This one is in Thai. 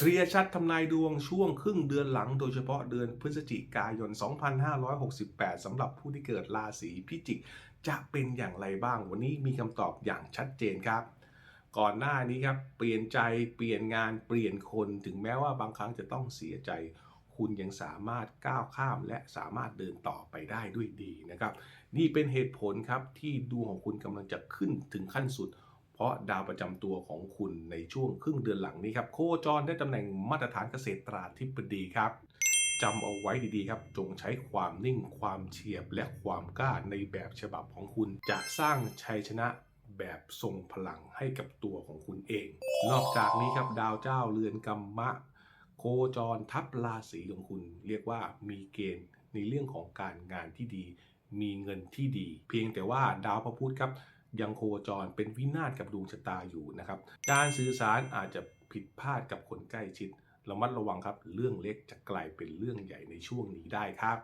เคลียร์ชัดทำนายดวงช่วงครึ่งเดือนหลังโดยเฉพาะเดือนพฤศจิกายน 2568 สำหรับผู้ที่เกิดราศีพิจิก จะเป็นอย่างไรบ้าง วันนี้มีคำตอบอย่างชัดเจนครับ ก่อนหน้านี้ครับ เปลี่ยนใจเปลี่ยนงานเปลี่ยนคนถึงแม้ว่าบางครั้งจะต้องเสียใจ คุณยังสามารถก้าวข้ามและสามารถเดินต่อไปได้ด้วยดีนะครับ นี่เป็นเหตุผลครับที่ดวงของคุณกำลังจะขึ้นถึงขั้นสุด เพราะดาวประจำตัวของคุณในช่วงครึ่งเดือนหลังนี้ครับโคจรได้ตำแหน่งมาตรฐานเกษตราธิบดีครับจำเอาไว้ดีๆครับ จงใช้ความนิ่งความเฉียบและความกล้าในแบบฉบับของคุณ จะสร้างชัยชนะแบบทรงพลังให้กับตัวของคุณเอง นอกจากนี้ครับดาวเจ้าเรือนกรรมะ โคจรทับราศีของคุณ เรียกว่ามีเกณฑ์ในเรื่องของการงานที่ดี มีเงินที่ดี เพียงแต่ว่าดาวพระพุธครับ ยังโคจรเป็นวินาศกับดวงชะตาอยู่นะครับการสื่อสารอาจจะผิดพลาดกับคนใกล้ชิดระมัดระวังครับ เรื่องเล็กจะกลายเป็นเรื่องใหญ่ในช่วงนี้ได้ครับ